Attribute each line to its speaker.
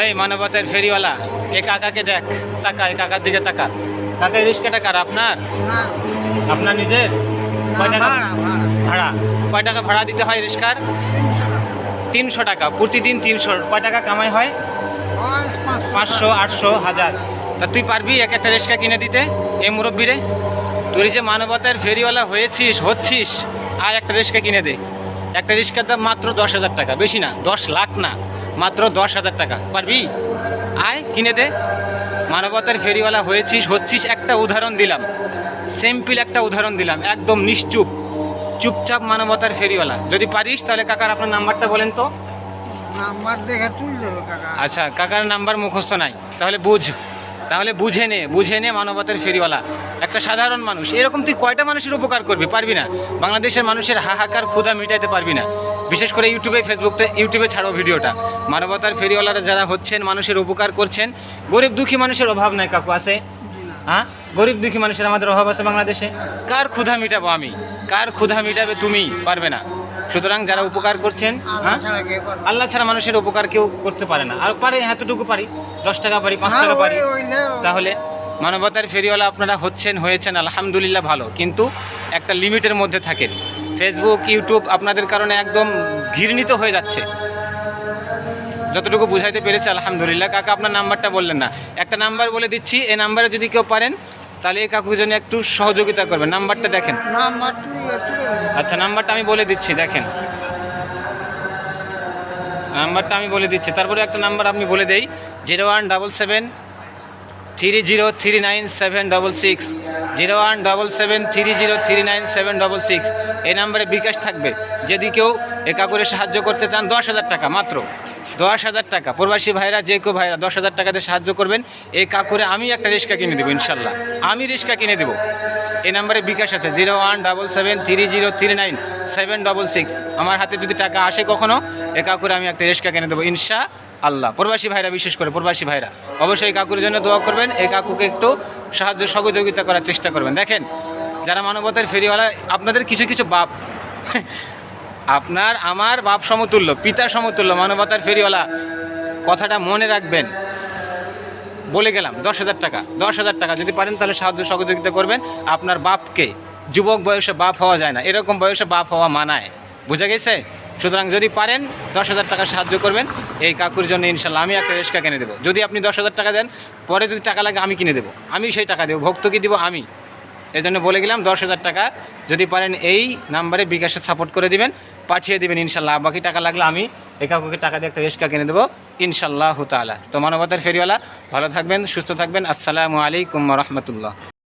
Speaker 1: এই মানবতার ফেরিওয়ালা এ কাকাকে দেখ টাকা এই কাকার দিকে টাকা কাকা এই রিক্সাটা কার আপনার? আপনার নিজের? কয় টাকা? ভাড়া কয় টাকা ভাড়া দিতে হয় রিক্সার তিনশো টাকা। প্রতিদিন তিনশো। কয় টাকা কামাই হয়? পাঁচশো আটশো হাজার। তা তুই পারবি এক একটা রিক্সা কিনে দিতে? এই মুরব্বীরে। তুই যে মানবতার ফেরিওয়ালা হয়েছিস হচ্ছিস আর একটা রিক্সা কিনে দে। একটা রিক্সার দাম মাত্র দশ হাজার টাকা বেশি না দশ লাখ না। মাত্র দশ হাজার টাকা। পারবি? আয় কিনে দে। মানবতার ফেরিওয়ালা হয়েছিস হচ্ছিস একটা উদাহরণ দিলাম। সিম্পল একটা উদাহরণ দিলাম একদম নিশ্চুপ। চুপচাপ মানবতার ফেরিওয়ালা। যদি পারিস তাহলে কাকার আপনার নাম্বারটা বলেন তো।
Speaker 2: নাম্বার দেখে তুল দেবে কাকা।
Speaker 1: আচ্ছা কাকার নাম্বার মুখস্থ নাই। তাহলে বুঝ। তাহলে বুঝে নে বুঝে নে মানবতার ফেরিওয়ালা। একটা সাধারণ মানুষ, এরকম তুই কয়টা মানুষের উপকার করবি পারবি না? বাংলাদেশের মানুষের হাহাকার, ক্ষুধা মিটাইতে পারবি না। বিশেষ করে ইউটিউবে ফেসবুকে ইউটিউবে ছাড়ো ভিডিওটা। মানবতার ফেরিওয়ালারা যারা হচ্ছেন, মানুষের উপকার করছেন, গরিব দুঃখী মানুষের অভাব নাই কাকু, আছে? হ্যাঁ? গরিব দুঃখী মানুষের আমাদের অভাব আছে বাংলাদেশে? কার ক্ষুধা মিটাবো আমি? কার ক্ষুধা মিটাবে তুমি? পারবে না। সুতরাং যারা উপকার করছেন হ্যাঁ? আল্লাহ ছাড়া মানুষের উপকার কেউ করতে পারে না। আর পারে, এতটুকু পারি। দশ টাকা পারি, পাঁচ টাকা পারি। তাহলে মানবতার ফেরিওয়ালা আপনারা হচ্ছেন, হয়েছেন, আলহামদুলিল্লাহ ভালো। কিন্তু একটা লিমিটের মধ্যে থাকেন। ফেসবুক ইউটিউব আপনাদের কারণে একদম ঘৃণিত হয়ে যাচ্ছে। যতটুকু বুঝাইতে পেরেছে, আলহামদুলিল্লাহ। কাকা, আপনার নাম্বারটা বললেন না। একটা নাম্বার বলে দিচ্ছি। এই নাম্বারে যদি কেউ পারেন তাহলে এই কাকুর জন্য একটু সহযোগিতা করবেন। নাম্বারটা দেখেন। আচ্ছা নাম্বারটা আমি বলে দিচ্ছি, দেখেন। নাম্বারটা আমি বলে দিচ্ছি। তারপরে একটা নাম্বার আপনি বলে দেই, zero one double seven three zero three nine seven double six. Zero one double seven three zero three nine seven double six. এই নাম্বারে বিকাশ থাকবে। যদি কেউ এ কাকুরে সাহায্য করতে চান, দশ হাজার টাকা মাত্র। দশ হাজার টাকা। প্রবাসী ভাইরা, যে কেউ ভাইরা দশ হাজার টাকাতে সাহায্য করবেন, এই কাকুরে আমি একটা রিক্সা কিনে দেবো, ইনশাল্লাহ। আমি রিক্সা কিনে দেবো। এই নাম্বারে বিকাশ আছে, zero one double seven three zero three nine seven double six. আমার হাতে যদি টাকা আসে কখনো, এ কাকুরে আমি একটা রিক্সা কিনে দেবো ইনশা আল্লাহ প্রবাসী ভাইরা, বিশেষ করে প্রবাসী ভাইরা, অবশ্যই এই কাকুর জন্য দোয়া করবেন, এই কাকুকে একটু সাহায্য সহযোগিতা করার চেষ্টা করবেন। দেখেন, যারা মানবতার ফেরিওয়ালা, আপনাদের কিছু কিছু বাপ আপনার, আমার বাপ সমতুল্য পিতা সমতুল্য, মানবতার ফেরিওয়ালা, কথাটা মনে রাখবেন। বলে গেলাম, দশ হাজার টাকা, দশ হাজার টাকা, যদি পারেন তাহলে সাহায্য সহযোগিতা করবেন। আপনার বাপকে, যুবক বয়সে বাপ হওয়া যায় না, এরকম বয়সে বাপ হওয়া মানায়। বুঝা গেছে? সুতরাং যদি পারেন, দশ হাজার টাকা সাহায্য করবেন, এই কাকুর জন্য ইনশাল্লাহ আমি একটা রেস্কা কিনে দেবো। যদি আপনি দশ হাজার টাকা দেন, পরে যদি টাকা লাগে আমি কিনে দেবো। আমি সেই টাকা দেবো, ভক্তকে দেবো আমি। এই জন্য বলে গেলাম দশ হাজার টাকা। যদি পারেন এই নাম্বারে বিকাশে সাপোর্ট করে দিবেন, পাঠিয়ে দিবেন ইনশাল্লাহ। বাকি টাকা লাগলে আমি একাকুকে কাকুকে টাকা দিয়ে একটা রেস্কা কিনে দেবো ইনশাল্লাহ তালা তো মানবতার ফেরিওয়ালা, ভালো থাকবেন, সুস্থ থাকবেন। আসসালামু আলাইকুম রহমতুল্লাহ।